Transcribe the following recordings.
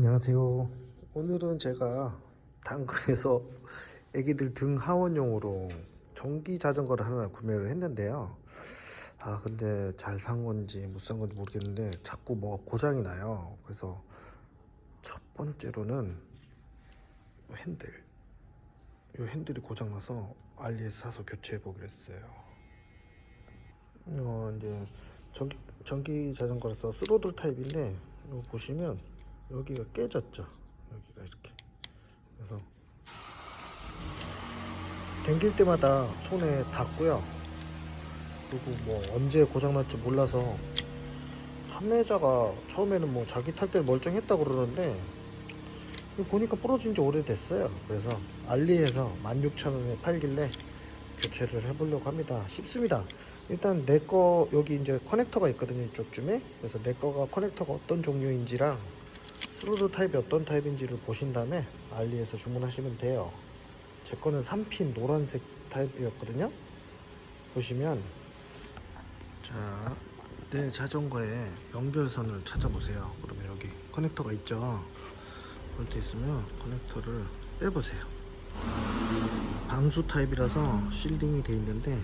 안녕하세요. 오늘은 제가 당근에서 애기들 등 하원용으로 전기 자전거를 하나 구매를 했는데요. 아 근데 잘 산 건지 못 산 건지 모르겠는데 자꾸 뭐 고장이 나요. 그래서 첫 번째로는 핸들. 이 핸들이 고장 나서 알리에서 사서 교체해 보기로 했어요. 어 이제 전기 전기 자전거라서 스로들 타입인데 이거 보시면 여기가 깨졌죠. 여기가 이렇게. 그래서 당길 때마다 손에 닿고요. 그리고 뭐 언제 고장 날지 몰라서 판매자가 처음에는 뭐 자기 탈 때 멀쩡했다고 그러는데 보니까 부러진 지 오래됐어요. 그래서 알리에서 16,000원에 팔길래 교체를 해보려고 합니다. 쉽습니다. 일단 내 거 여기 이제 커넥터가 있거든요. 이쪽쯤에. 그래서 내 거가 커넥터가 어떤 종류인지랑 스루드 타입이 어떤 타입인지를 보신 다음에 알리에서 주문하시면 돼요. 제 거는 3핀 노란색 타입이었거든요. 보시면 자, 내 자전거에 연결선을 찾아보세요. 그러면 여기 커넥터가 있죠. 그럴 때 있으면 커넥터를 빼보세요. 방수 타입이라서 실딩이 돼 있는데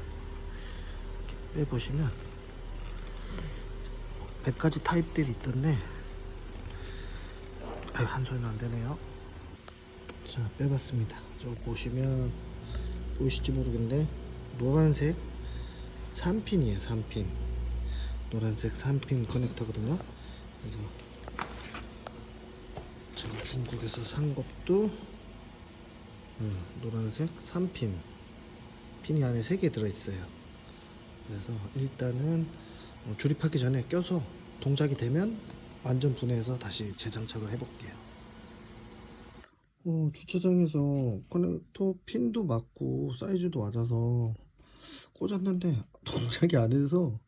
빼보시면 100가지 타입들이 있던데 아유 한 손은 안 되네요. 자 빼봤습니다. 저 보시면 보이실지 모르겠는데 노란색 3핀이에요 3핀 노란색 3핀 커넥터거든요. 그래서 제가 중국에서 산 것도 음, 노란색 3핀 핀이 안에 3개 들어있어요. 그래서 일단은 어, 조립하기 전에 껴서 동작이 되면 완전 분해해서 다시 재장착을 해볼게요. 어, 주차장에서 커넥터 핀도 맞고 사이즈도 맞아서 꽂았는데 동작이 안 해서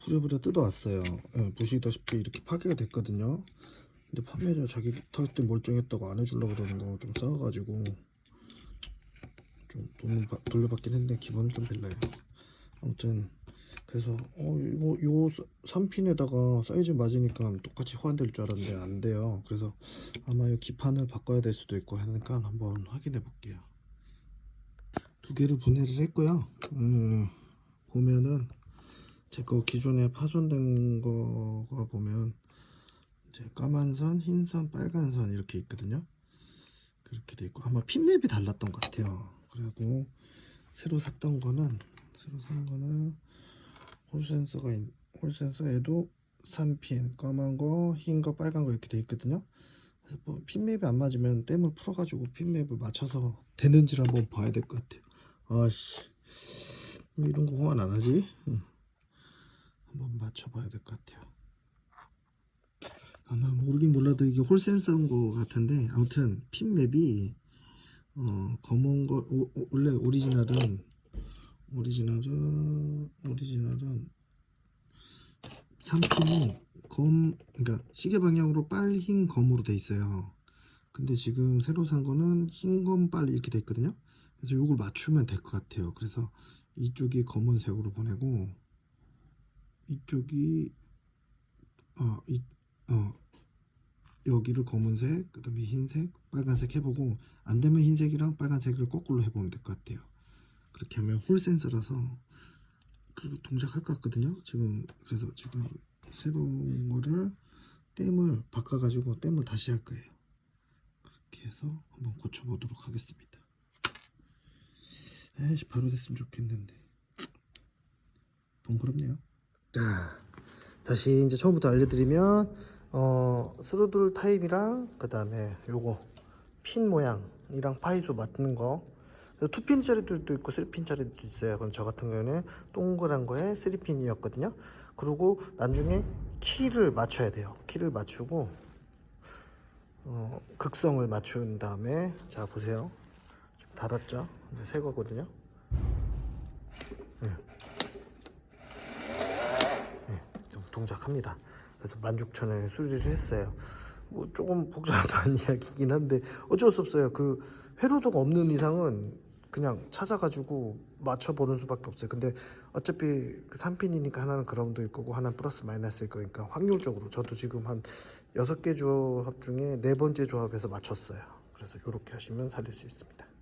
부랴부랴 뜯어왔어요. 예, 보시다시피 이렇게 파괴가 됐거든요. 근데 판매자 자기 탈때 멀쩡했다고 안 해주려고 그러는 거 좀 싸워가지고 좀 돈을 바- 돌려받긴 했는데 기분은 좀 별로예요. 아무튼 그래서 어 이거 요 3핀에다가 사이즈 맞으니까 똑같이 호환될 줄 알았는데 안 돼요. 그래서 아마 이 기판을 바꿔야 될 수도 있고 하니까 한번 확인해 볼게요. 두 개를 분해를 했고요. 음, 보면은 제 거 기존에 파손된 거가 보면 이제 까만 선, 흰 선, 빨간 선 이렇게 있거든요. 그렇게 돼 있고 아마 핀맵이 달랐던 것 같아요. 그리고 새로 샀던 거는 새로 산 거는 홀 센서가 있, 홀 센서에도 3핀 까만 거, 흰 거, 빨간 거 이렇게 돼 있거든요. 뭐 핀맵이 안 맞으면 댐을 풀어가지고 핀맵을 맞춰서 되는지를 한번 봐야 될 것 같아요. 아씨 왜 이런 거 호환 안 하지? 응. 한번 맞춰봐야 될 것 같아요. 아마 모르긴 몰라도 이게 홀 센서인 거 같은데 아무튼 핀맵이 어 검은 거 오- 오- 원래 오리지널은 오리지널은 오리지널은 3핀이 검 그러니까 시계 방향으로 빨흰 검으로 돼 있어요. 근데 지금 새로 산 거는 흰 검 빨 이렇게 돼 있거든요. 그래서 이걸 맞추면 될 것 같아요. 그래서 이쪽이 검은색으로 보내고 이쪽이 어, 이, 어, 여기를 검은색, 그 다음에 흰색, 빨간색 해보고 안 되면 흰색이랑 빨간색을 거꾸로 해보면 될 것 같아요. 그렇게 하면 홀 센서라서 그 동작할 것 같거든요. 지금 그래서 지금 거를 댐을 바꿔가지고 댐을 다시 할 거예요. 그렇게 해서 한번 고쳐보도록 하겠습니다. 에이씨 바로 됐으면 좋겠는데 번거롭네요. 자 다시 이제 처음부터 알려드리면 어 스로들 타입이랑 그 다음에 요거 핀 모양이랑 파이소 맞는 거 투핀짜리도 있고 3핀짜리도 있어요. 그럼 저 같은 경우는 동그란 거에 3핀이었거든요. 그리고 나중에 키를 맞춰야 돼요. 키를 맞추고 어, 극성을 맞춘 다음에 자 보세요. 지금 닫았죠? 이제 새 거거든요. 네. 네, 좀 동작합니다. 그래서 16,000원에 수리를 했어요. 뭐 조금 복잡한 이야기긴 한데 어쩔 수 없어요. 그 회로도가 없는 이상은 그냥 찾아가지고 맞춰보는 수밖에 없어요. 근데 어차피 그 3핀이니까 하나는 그라운드일 거고 하나는 플러스 마이너스일 거니까 확률적으로 저도 지금 한 여섯 개 조합 중에 네 번째 조합에서 맞췄어요. 그래서 이렇게 하시면 살릴 수 있습니다.